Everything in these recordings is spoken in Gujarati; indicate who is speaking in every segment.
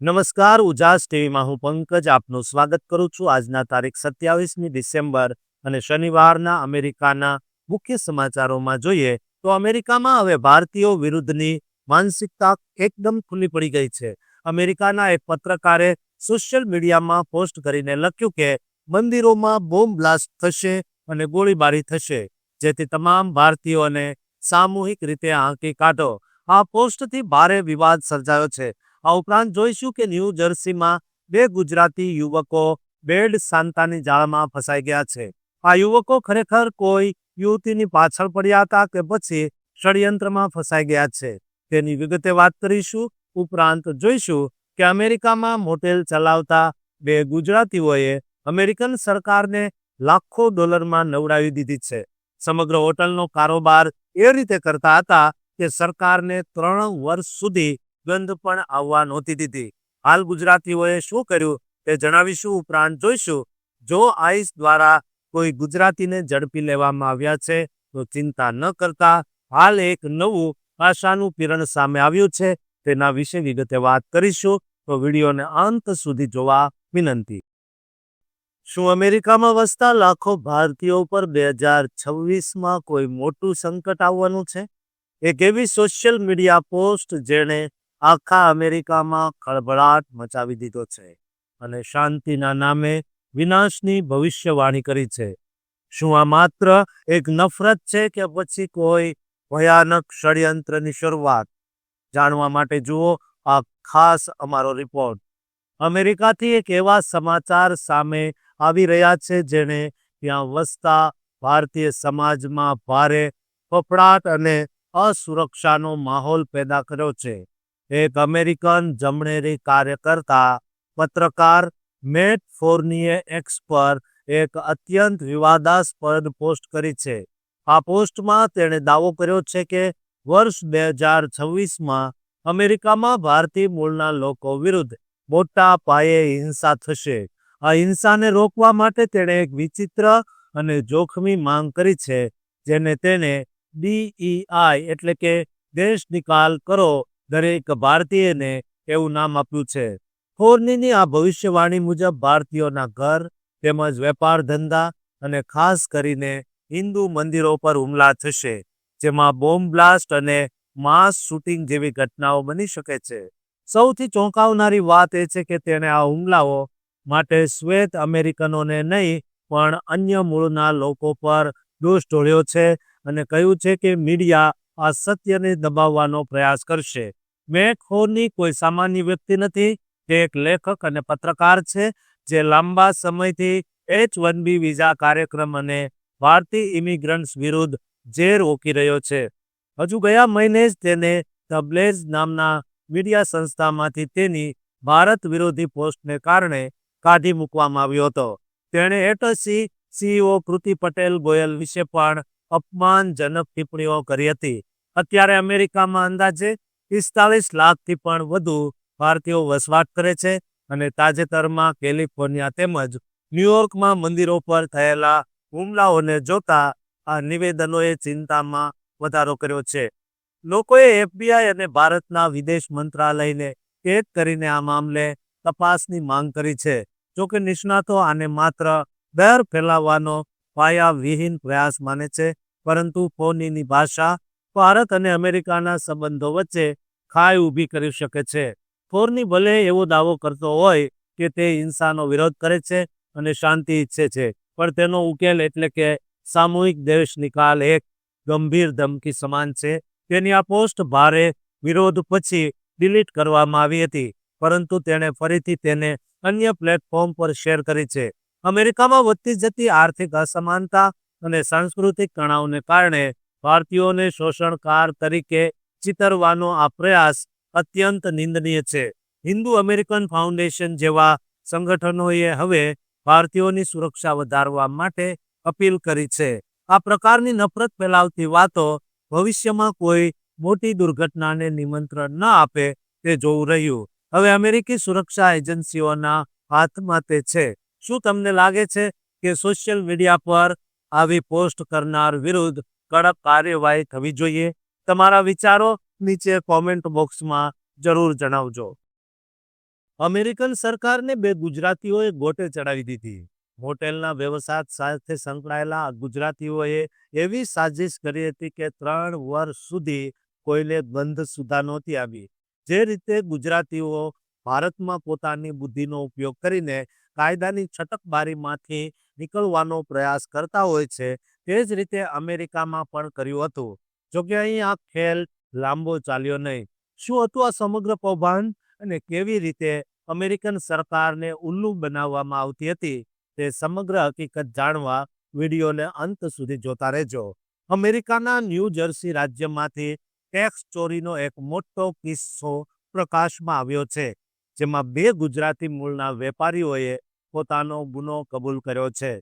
Speaker 1: નમસ્કાર, ઉજાસ ટીવીમાં હું પંકજ આપનું સ્વાગત કરું છું. આજના તારીખ સત્યાવીસમી ડિસેમ્બર અને શનિવારના અમેરિકાના મુખ્ય સમાચારોમાં જોઈએ તો અમેરિકામાં હવે ભારતીયો વિરુદ્ધની માનસિકતા એકદમ ખુલ્લી પડી ગઈ છે. અમેરિકાના એક પત્રકારે સોશિયલ મીડિયામાં પોસ્ટ કરીને લખ્યું કે મંદિરોમાં બોમ્બ બ્લાસ્ટ થશે અને ગોળીબારી થશે. જેથી તમામ ભારતીયોને સામૂહિક રીતે આંકી કાઢો. આ પોસ્ટથી ભારે વિવાદ સર્જાયો છે. આ ઉપરાંત જોઈશું કે ન્યૂ જર્સીમાં બે ગુજરાતી યુવકો બેડ સાંતાની જાળમાં ફસાઈ ગયા છે. આ યુવકો ખરેખર કોઈ યુવતીની પાછળ પડ્યા હતા કે પછી ષડયંત્રમાં ફસાઈ ગયા છે. તેની વિગતે વાત કરીશું. ઉપરાંત જોઈશું કે અમેરિકામાં મોટેલ ચલાવતા બે ગુજરાતીઓએ અમેરિકન સરકારને લાખો ડોલરમાં નવડાવી દીધી છે. સમગ્ર હોટલનો કારોબાર એ રીતે કરતા હતા કે સરકારને ત્રણ વર્ષ સુધી ગંધ પણ આવવા નહોતી દીધી. હાલ ગુજરાતીઓએ શું કર્યું તે જણાવીશું, ઉપરાંત જોઈશું. જો આઈસ દ્વારા કોઈ ગુજરાતીને ઝડપી લેવામાં આવ્યા છે, તો ચિંતા ન કરતા. હાલ એક નવું આશાનું કિરણ સામે આવ્યું છે, તેના વિશે વિગતે વાત કરીશું, તો વિડીયોને અંત સુધી જોવા વિનંતી. શું અમેરિકામાં વસતા લાખો ભારતીયો પર બે હજાર છવ્વીસમાં કોઈ મોટું સંકટ આવવાનું છે? એક એવી સોશિયલ મીડિયા પોસ્ટ જેણે આખા અમેરિકામાં ખળભળાટ મચાવી દીધો છે અને શાંતિના નામે વિનાશની ભવિષ્યવાણી કરી છે. શું આ માત્ર એક નફરત છે કે પછી કોઈ ભયાનક ષડયંત્રની શરૂઆત? જાણવા માટે જુઓ આ ખાસ અમારો રિપોર્ટ. અમેરિકાથી એક એવા સમાચાર સામે આવી રહ્યા છે જેણે ત્યાં વસતા ભારતીય સમાજમાં ભારે ફફડાટ અને અસુરક્ષાનો માહોલ પેદા કર્યો છે. એક અમેરિકન જમણેરી કાર્યકર્તા, પત્રકાર મેટ ફોર્નીએ એક્સ પર એક અત્યંત વિવાદાસ્પદ પોસ્ટ કરી છે. આ પોસ્ટમાં તેણે દાવો કર્યો છે કે વર્ષ બે હજાર છવ્વીસમાં અમેરિકામાં ભારતીય મૂળના લોકો વિરુદ્ધ મોટા પાયે હિંસા થશે. આ હિંસાને રોકવા માટે તેણે એક વિચિત્ર અને જોખમી માંગ કરી છે, જેને તેને ડીઈઆઈ એટલે કે દેશ નિકાલ કરો દરેક ભારતીયને એવું નામ આપ્યું છે. ફોર્નીની આ ભવિષ્યવાણી મુજબ ભારતીયોના ઘર, તેમજ વેપાર ધંધા અને ખાસ કરીને હિન્દુ મંદિરો પર હુમલા થશે, જેમાં બોમ્બ બ્લાસ્ટ અને માસ શૂટિંગ જેવી ઘટનાઓ બની શકે છે. સૌથી ચોંકાવનારી વાત એ છે કે તેણે આ હુમલાઓ માટે શ્વેત અમેરિકનોને નહીં, પણ અન્ય મૂળના લોકો પર દોષ ઢોળ્યો છે અને કહ્યું છે કે મીડિયા આ સત્યને દબાવવાનો પ્રયાસ કરશે. મેક હોર્ની કોઈ સામાન્ય વ્યક્તિ નથી. તે એક લેખક અને પત્રકાર છે, જે લાંબા સમયથી એચ વન બી વિઝા કાર્યક્રમ અને ભારતીય ઇમિગ્રન્ટ્સ વિરુદ્ધ ઝેર ઓકી રહ્યો છે. હજુ ગયા મહિને જ તેને ધ બ્લેઝ નામના મીડિયા સંસ્થામાંથી તેની ભારત વિરોધી પોસ્ટને કારણે કાઢી મૂકવામાં આવ્યો હતો. તેણે એટસી સીઈઓ કૃતિ પટેલ ગોયલ વિશે પણ અપમાનજનક ટિપ્પણીઓ કરી હતી. અત્યારે અમેરિકામાં અંદાજે પિસ્તાલીસ લાખથી પણ વધુ ભારતીયો વસવાટ કરે છે અને તાજેતરમાં કેલિફોર્નિયા તેમજ ન્યુયોર્કમાં મંદિરો પર થયેલા હુમલાઓને જોતા આ નિવેદનોએ ચિંતામાં વધારો કર્યો છે. લોકોએ એફબીઆઈ અને ભારતના વિદેશ મંત્રાલયને કેદ કરીને આ મામલે તપાસની માંગ કરી છે. જોકે નિષ્ણાતો આને માત્ર ડર ફેલાવવાનો પાયાવિહીન પ્રયાસ માને છે, પરંતુ ફોનીની ભાષા ભારત અને અમેરિકાના સંબંધો વચ્ચે ખાઈ ઊભી કરી શકે છે. ફોરની ભલે એવો દાવો કરતો હોય કે તે હિંસાનો વિરોધ કરે છે અને શાંતિ ઈચ્છે છે, પણ તેનો ઉકેલ એટલે કે સામૂહિક દેશ નિકાલ એક ગંભીર ધમકી સમાન છે. તેની આ પોસ્ટ ભારે વિરોધ પછી ડિલીટ કરવામાં આવી હતી, પરંતુ તેણે ફરીથી તેને અન્ય પ્લેટફોર્મ પર શેર કરી છે. અમેરિકામાં વધતી જતી આર્થિક અસમાનતા અને સાંસ્કૃતિક તણાવને કારણે ભારતીયોને શોષણકાર તરીકે ચિતરવાનો આ પ્રયાસ અત્યંત નિંદનીય છે. હિન્દુ અમેરિકન ફાઉન્ડેશન જેવા સંગઠનોએ હવે ભારતીયોની સુરક્ષા વધારવા માટે અપીલ કરી છે. આ પ્રકારની નફરત ફેલાવતી વાતો ભવિષ્યમાં કોઈ મોટી દુર્ઘટનાને નિમંત્રણ ન આપે તે જોવું રહ્યું. હવે અમેરિકી સુરક્ષા એજન્સીઓના હાથમાં તે છે. શું તમને લાગે છે કે સોશિયલ મીડિયા પર આવી પોસ્ટ કરનાર વિરુદ્ધ કડક કાર્યવાહી થવી જોઈએ. તમારા વિચારો નીચે કોમેન્ટ બોક્સમાં જરૂર જણાવજો. અમેરિકન સરકારને બે ગુજરાતીઓએ ગોટે ચડાવી દીધી. હોટેલના વ્યવસાય સાથે સંકળાયેલા ગુજરાતીઓએ એવી સાજિશ કરી હતી કે ત્રણ વર્ષ સુધી કોઈને ગંધ સુધા નહોતી આવી. જે રીતે ગુજરાતીઓ ભારતમાં પોતાની બુદ્ધિનો ઉપયોગ કરીને કાયદાની છટકબારીમાંથી નીકળવાનો પ્રયાસ કરતા હોય છે તે જ રીતે અમેરિકામાં પણ કર્યું હતું. જોકે અહીં આ ખેલ લાંબો ચાલ્યો નહીં. શું હતું આ સમગ્ર કૌભાંડ? અને કેવી રીતે અમેરિકન સરકારને ઉલ્લુ બનાવવામાં આવતી હતી? તે સમગ્ર હકીકત જાણવા વિડીયોને અંત સુધી જોતા રહેજો. અમેરિકાના ન્યૂ જર્સી રાજ્યમાંથી ટેક્સ ચોરીનો એક મોટો કિસ્સો પ્રકાશમાં આવ્યો છે, જેમાં બે ગુજરાતી મૂળના વેપારીઓએ પોતાનો ગુનો કબૂલ કર્યો છે.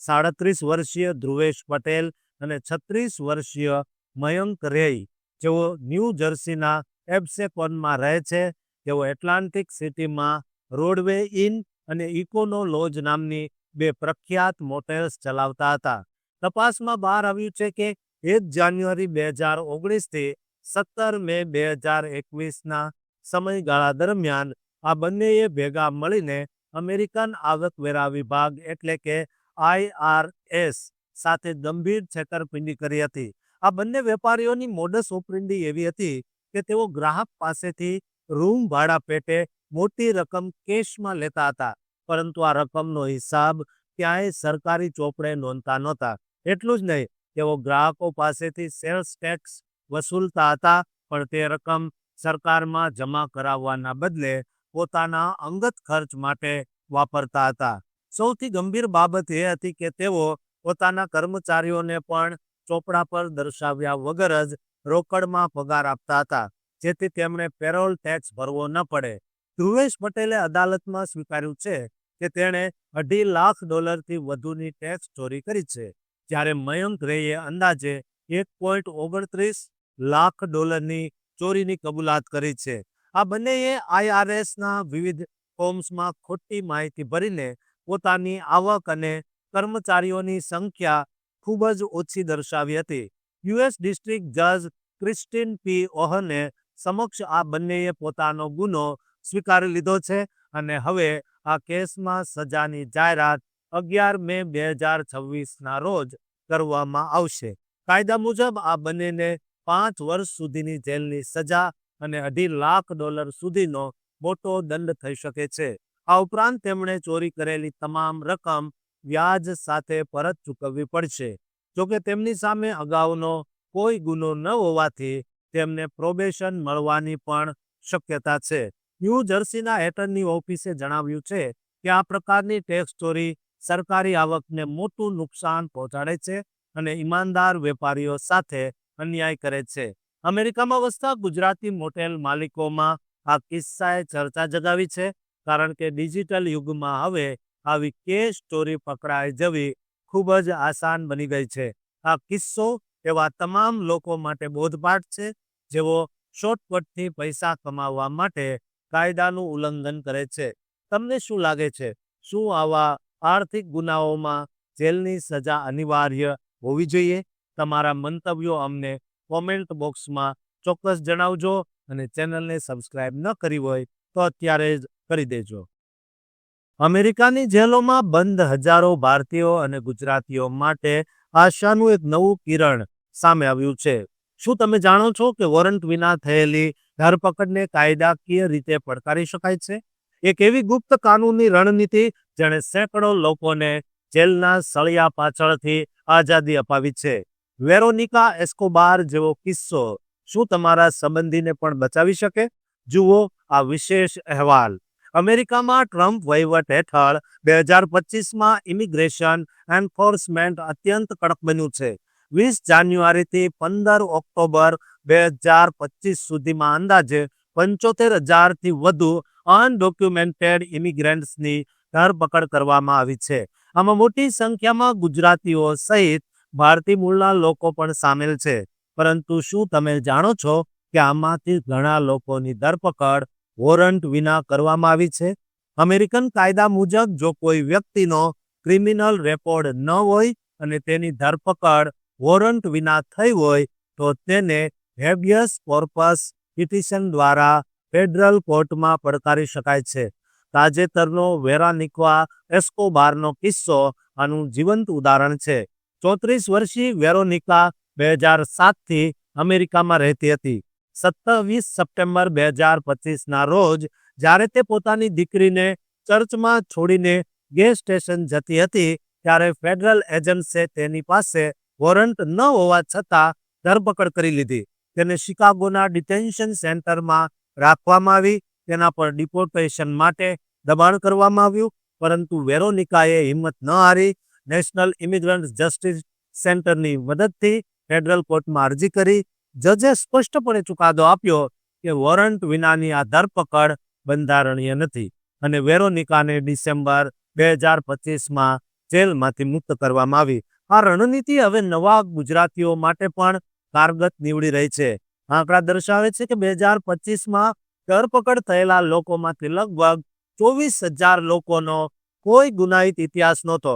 Speaker 1: સાડત્રીસ વર્ષીય ધ્રુવેશ પટેલ અને છત્રીસ વર્ષીય મયંક રેય જેઓ ન્યૂ જર્સીના એબ્સેકોનમાં રહે છે. તેઓ એટલાન્ટિક સિટીમાં રોડવે ઇન અને ઇકોનો નામની બે પ્રખ્યાત મોટેલ્સ ચલાવતા હતા. તપાસમાં બહાર આવ્યું છે કે એક જાન્યુઆરી બે હજાર ઓગણીસથી સત્તર મે બે હજાર એકવીસના સમયગાળા દરમિયાન આ બંનેએ ભેગા મળીને અમેરિકન આવકવેરા વિભાગ એટલે કે આઈઆરએસ સાથે ગંભીર છેતરપિંડી કરી હતી. આ બંને વેપારીઓની મોડસ ઓપરિંડી એવી હતી કે તેઓ ગ્રાહક પાસેથી રૂમ ભાડા પેટે મોટી રકમ કેશમાં લેતા હતા, પરંતુ આ રકમનો હિસાબ ક્યાંય સરકારી ચોપડે નોંધતા નહોતા. એટલું જ નહીં, તેઓ ગ્રાહકો પાસેથી સેલ્સ ટેક્સ વસૂલતા હતા, પણ તે રકમ સરકારમાં જમા કરાવવાના બદલે પોતાના અંગત ખર્ચ માટે વાપરતા હતા. સૌથી ગંભીર બાબત એ હતી કે તેઓ પોતાના કર્મચારીઓને પણ ચોપડા પર દર્શાવ્યા વગર જ રોકડમાં પગાર આપતા હતા, જેથી તેમણે પેરોલ ટેક્સ ભરવો ન પડે. ધ્રુવેશ પટેલે અદાલતમાં સ્વીકાર્યું છે કે તેણે અઢી લાખ ડોલરથી વધુની ટેક્સ ચોરી કરી છે, જ્યારે મયંક રેએ અંદાજે એક પોઈન્ટ ઓગણત્રીસ લાખ ડોલરની ચોરીની કબૂલાત કરી છે. આ બંનેએ આઈઆરએસના વિવિધ ફોર્મ્સમાં ખોટી માહિતી ભરીને પોતાની આવક અને કર્મચારીઓની સંખ્યા ખૂબ જ ઓછી દર્શાવી હતી. યુએસ ડિસ્ટ્રિક્ટ જજ ક્રિસ્ટિન પી. ઓહને સમક્ષ આ બંનેએ પોતાનો ગુનો સ્વીકારી લીધો છે અને હવે આ કેસમાં સજાની જાહેરાત અગિયાર મે બે હજાર છવ્વીસના રોજ કરવામાં આવશે. કાયદા મુજબ આ બંનેને પાંચ વર્ષ સુધીની જેલની સજા અને અઢી લાખ ડોલર સુધીનો મોટો દંડ થઈ શકે છે. આ ઉપરાંત તેમણે ચોરી કરેલી તમામ રકમ વ્યાજ સાથે પરત ચૂકવવી પડશે. જોકે તેમની સામે અગાઉનો કોઈ ગુનો ન હોવાથી તેમને પ્રોબેશન મળવાની પણ શક્યતા છે. ન્યૂ જર્સીના એટર્ની ઓફિસે જણાવ્યું છે કે આ પ્રકારની ટેક્સ ચોરી સરકારી આવકને મોટું નુકસાન પહોંચાડે છે અને ઈમાનદાર વેપારીઓ સાથે અન્યાય કરે છે. અમેરિકામાં વસતા ગુજરાતી મોટેલ માલિકોમાં આ કિસ્સાએ ચર્ચા જગાવી છે કારણ કે ડિજિટલ યુગમાં હવે આવી કેસ સ્ટોરી પકડાઈ જવી ખૂબ જ આસાન બની ગઈ છે. આ કિસ્સો એવા તમામ લોકો માટે બોધપાઠ છે, જેઓ શોર્ટકટથી પૈસા કમાવવા માટે કાયદાનું ઉલ્લંઘન કરે છે. તમને શું લાગે છે? શું આવા આર્થિક ગુનાઓમાં જેલની સજા અનિવાર્ય હોવી જોઈએ? તમારા મંતવ્યો અમને કોમેન્ટ બોક્સમાં ચોક્કસ જણાવજો અને ચેનલને સબસ્ક્રાઇબ ન કરી હોય તો અત્યારે જ કરી દેજો. અમેરિકાની જેલોમાં બંધ હજારો ભારતીયો અને ગુજરાતીઓ માટે આશાનું એક નવું કિરણ સામે આવ્યું છે. શું તમે જાણો છો કે વોરંટ વિના થયેલી ધરપકડને કાયદાકીય રીતે પડકારી શકાય છે? એક એવી ગુપ્ત કાનૂની રણનીતિ જેણે સેંકડો લોકોને જેલના સળિયા પાછળથી આઝાદી અપાવી છે. વેરોનિકા એસ્કોબાર જેવો કિસ્સો શું તમારા સંબંધીને પણ બચાવી શકે? જુઓ આ વિશેષ અહેવાલ. અમેરિકામાં ટ્રમ્પ વહીવટ હેઠળ બે હજાર પચીસમાં ઇમિગ્રેશન એન્ફોર્સમેન્ટ અત્યંત કડક બન્યું છે. વીસ જાન્યુઆરીથી પંદર ઓક્ટોબર બે હજાર પચીસ સુધીમાં અંદાજે પંચોતેર હજારથી વધુ અનડોક્યુમેન્ટેડ ઇમિગ્રન્ટ્સની ધરપકડ કરવામાં આવી છે. આમાં મોટી સંખ્યામાં ગુજરાતીઓ સહિત ભારતીય મૂળના લોકો પણ સામેલ છે. પરંતુ શું તમે જાણો છો કે આમાંથી ઘણા લોકોની ધરપકડ વોરંટ વિના કરવામાં આવી છે. અમેરિકન કાયદા મુજબ, જો કોઈ વ્યક્તિનો ક્રિમિનલ રેકોર્ડ ન હોય અને તેની ધરપકડ વોરંટ વિના થઈ હોય, તો તેને હેબિયસ કોર્પસ પિટિશન દ્વારા ફેડરલ કોર્ટમાં પડકારી શકાય છે. તાજેતરનો વેરાનિકવા એસ્કોબારનો કિસ્સો આનું જીવંત ઉદાહરણ છે. ચોત્રીસ વર્ષીય વેરોનિકા બે હજાર સાતથી અમેરિકામાં રહેતી હતી. સત્તાવીસ સપ્ટેમ્બર બે હજાર પચીસના રોજ જ્યારે તે પોતાની દીકરીને ચર્ચમાં છોડીને ગેસ સ્ટેશન જતી હતી, ત્યારે ફેડરલ એજન્ટ્સે તેની પાસે વોરંટ ન હોવા છતાં ધરપકડ કરી લીધી. તેને શિકાગોના ડિટેન્શન સેન્ટરમાં રાખવામાં આવી, તેના પર ડિપોર્ટેશન માટે દબાણ કરવામાં આવ્યું, પરંતુ વેરોનિકાએ હિંમત ન હારી. નેશનલ ઇમિગ્રન્ટ જસ્ટિસ સેન્ટરની મદદથી ફેડરલ કોર્ટમાં અરજી કરી જજે સ્પષ્ટપણે ચુકાદો આપ્યો કે વોરંટ વિનાની આ ધરપકડ બંધારણીય નથી અને વેરોનિકાને ડિસેમ્બર બે હજાર પચીસમાં જેલમાંથી મુક્ત કરવામાં આવી. આ રણનીતિ હવે નવા ગુજરાતીઓ માટે પણ કારગત નીવડી રહી છે. આંકડા દર્શાવે છે કે બે હજાર પચીસમાં ધરપકડ થયેલા લોકોમાંથી લગભગ ચોવીસ હજાર લોકોનો કોઈ ગુનાહિત ઇતિહાસ નહોતો.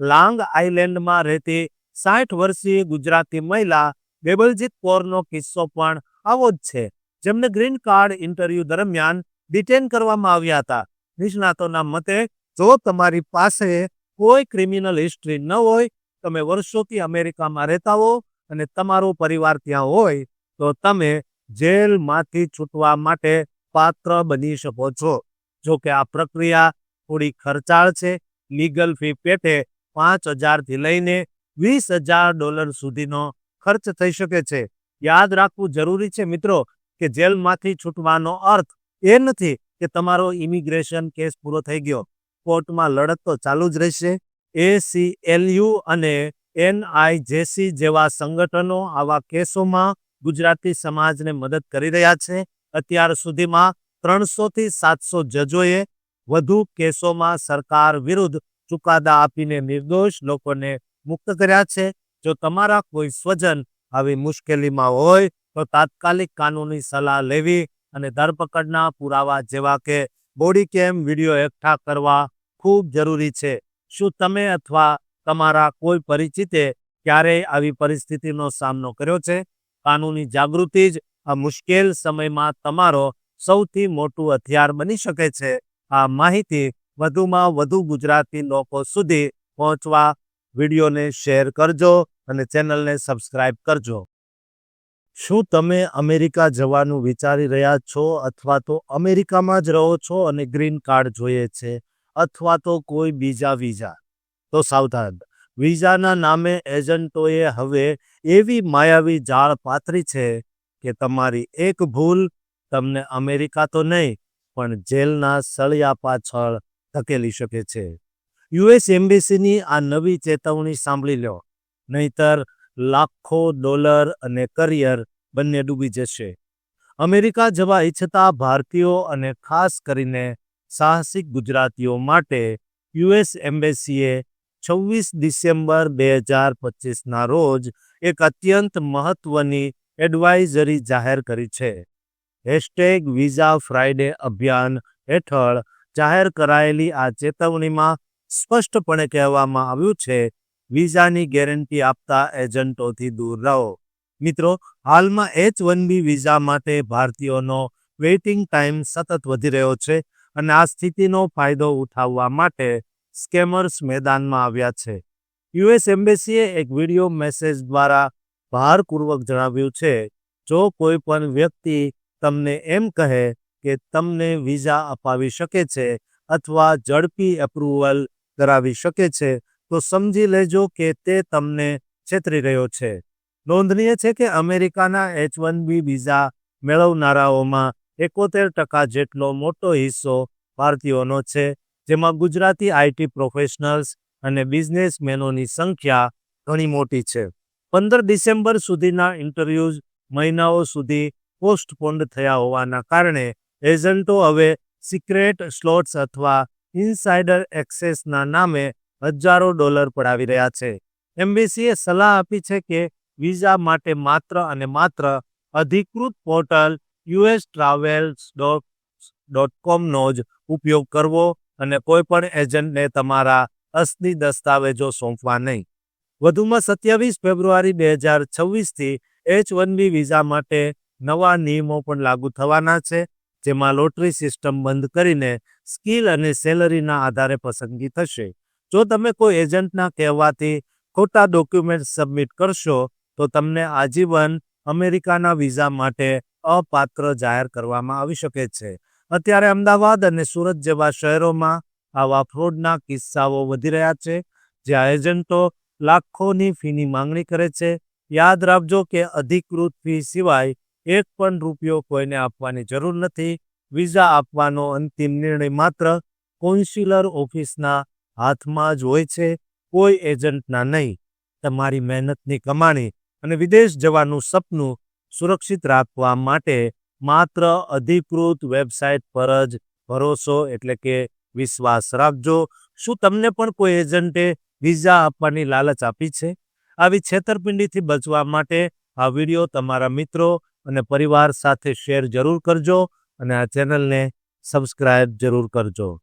Speaker 1: લાંગ આઇલેન્ડમાં રહેતી સાઠ વર્ષીય ગુજરાતી મહિલા બેબલજીત કૌરનો કિસ્સો પણ આવો જ છે, જેમને ગ્રીન કાર્ડ ઇન્ટરવ્યૂ દરમિયાન ડિટેન કરવામાં આવ્યા હતા. નિષ્ણાતોના મતે, જો તમારી પાસે કોઈ ક્રિમિનલ હિસ્ટ્રી ન હોય, તમે વર્ષોથી અમેરિકામાં રહેતા હો અને તમારો પરિવાર ત્યાં હોય, તો તમે જેલમાંથી છૂટવા માટે પાત્ર બની શકો છો. જો કે આ પ્રક્રિયા થોડી ખર્ચાળ છે. લીગલ ફી પેટે પાંચ હજારથી લઈને વીસ હજાર ડોલર સુધીનો ખર્ચ થઈ શકે છે. યાદ રાખવું જરૂરી છે મિત્રો કે જેલમાંથી છૂટવાનો અર્થ એ નથી કે તમારો ઇમિગ્રેશન કેસ પૂરો થઈ ગયો. કોર્ટમાં લડત તો ચાલુ જ રહેશે. એસીએલયુ અને એનઆઈજેસી જેવા સંગઠનો આવા કેસોમાં ગુજરાતી સમાજને મદદ કરી રહ્યા છે. અત્યાર સુધીમાં ત્રણસોથી સાતસો જજોએ વધુ કેસોમાં સરકાર વિરુદ્ધ ચુકાદા આપીને નિર્દોષ લોકોને મુક્ત કર્યા છે. જો તમારા કોઈ સ્વજન આવી મુશ્કેલીમાં હોય, તો તાત્કાલિક કાનૂની સલાહ લેવી અને ધરપકડના પુરાવા જેવા કે બોડી કેમ વીડિયો એકઠા કરવા ખૂબ જરૂરી છે. શું તમે અથવા તમારા કોઈ પરિચિતે ક્યારેય આવી પરિસ્થિતિનો સામનો કર્યો છે? કાનૂની જાગૃતિ જ આ મુશ્કેલ સમયમાં તમારો સૌથી મોટું હથિયાર બની શકે છે. આ માહિતી વધુમાં વધુ ગુજરાતી લોકો સુધી પહોંચવા વિડીયોને શેર કરજો અને ચેનલને સબસ્ક્રાઇબ કરજો. શું તમે અમેરિકા જવાનું વિચારી રહ્યા છો અથવા તો અમેરિકામાં જ રહો છો અને ગ્રીન કાર્ડ જોઈએ છે અથવા તો કોઈ બીજા વિઝા? તો સાવધાન, વિઝાના નામે એજન્ટોએ હવે એવી માયાવી જાળ પાથરી છે કે તમારી એક ભૂલ તમને અમેરિકા તો નહીં, પણ જેલના સળિયા પાછળ ધકેલી શકે છે. યુએસ એમ્બેસીની આ નવી ચેતવણી સાંભળી લો. નહીતર લાખો ડોલર અને કરિયર બંને ડૂબી જશે. અમેરિકા જવા ઈચ્છતા ભારતીયો અને ખાસ કરીને સાહસિક ગુજરાતીઓ માટે યુએસ એમ્બેસીએ છવ્વીસ ડિસેમ્બર બે હજાર પચીસના રોજ એક અત્યંત મહત્વની એડવાઇઝરી જાહેર કરી છે. હેશટેગ વિઝા ફ્રાઇડે અભિયાન હેઠળ જાહેર કરાયેલી આ ચેતવણીમાં સ્પષ્ટપણે કહેવામાં આવ્યું છે, વિઝાની ગેરંટી આપતા એજન્ટોથી દૂર રહો. મિત્રો, હાલમાં એચ વન બી વિઝા માટે ભારતીયોનો વેઇટિંગ ટાઈમ સતત વધી રહ્યો છે અને આ સ્થિતિનો ફાયદો ઉઠાવવા માટે સ્કેમર્સ મેદાનમાં આવ્યા છે. યુએસ એમ્બેસીએ એક વીડિયો મેસેજ દ્વારા ભારપૂર્વક જણાવ્યું છે, જો કોઈ પણ વ્યક્તિ તમને એમ કહે કે તમને વિઝા અપાવી શકે છે અથવા ઝડપી એપ્રુવલ કરાવી શકે છે, તો સમજી લેજો કે તે તમને છેતરી રહ્યો છે. નોંધનીય છે કે અમેરિકાના એચ વન બી વિઝા મેળવનારાઓમાં એકોતેર ટકા જેટલો મોટો હિસ્સો ભારતીયોનો છે, જેમાં ગુજરાતી આઈટી પ્રોફેશનલ્સ અને બિઝનેસમેનોની સંખ્યા ઘણી મોટી છે. પંદર ડિસેમ્બર સુધીના ઇન્ટરવ્યૂઝ મહિનાઓ સુધી પોસ્ટપોન્ડ થયા હોવાના કારણે એજન્ટો હવે સિક્રેટ સ્લોટ્સ અથવા ઇનસાઇડર એક્સેસના નામે હજારો ડોલર પડાવી રહ્યા છે. એમ્બેસીએ સલાહ આપી છે કે વિઝા માટે માત્ર અને માત્ર અધિકૃત પોર્ટલ યુએસ ટ્રાવેલ્સ ડોટ કોમનો જ ઉપયોગ કરવો અને કોઈપણ એજન્ટને તમારા અસલી દસ્તાવેજો સોંપવા નહીં. વધુમાં સત્યાવીસ ફેબ્રુઆરી બે હજાર છવ્વીસથી એચ વન બી વિઝા માટે નવા નિયમો પણ લાગુ થવાના છે, જેમાં લોટરી સિસ્ટમ બંધ કરીને સ્કિલ અને સેલરીના આધારે પસંદગી થશે. જો તમે કોઈ એજન્ટના કહેવાથી ખોટા ડોક્યુમેન્ટ સબમિટ કરશો, તો તમને આજીવન અમેરિકાના વિઝા માટે અપાત્ર જાહેર કરવામાં આવી શકે છે. અત્યારે અમદાવાદ અને સુરત જેવા શહેરોમાં આવા ફ્રોડના કિસ્સાઓ વધી રહ્યા છે, જ્યાં એજન્ટો લાખોની ફીની માંગણી કરે છે. યાદ રાખજો કે અધિકૃત ફી સિવાય એક પણ રૂપિયો કોઈને આપવાની જરૂર નથી. વિઝા આપવાનો અંતિમ નિર્ણય માત્ર કોન્સ્યુલર ઓફિસના હાથમાં જ હોય છે, કોઈ એજન્ટના નહીં. તમારી મહેનતની કમાણી અને વિદેશ જવાનું સપનું સુરક્ષિત રાખવા માટે માત્ર અધિકૃત વેબસાઇટ પર જ ભરોસો એટલે કે વિશ્વાસ રાખજો. શું તમને પણ કોઈ એજન્ટે વિઝા આપવાની લાલચ આપી છે? આવી છેતરપિંડીથી બચવા માટે આ વીડિયો તમારા મિત્રો અને પરિવાર સાથે શેર જરૂર કરજો. અને આ ચેનલને સબસ્ક્રાઇબ જરૂર કરજો.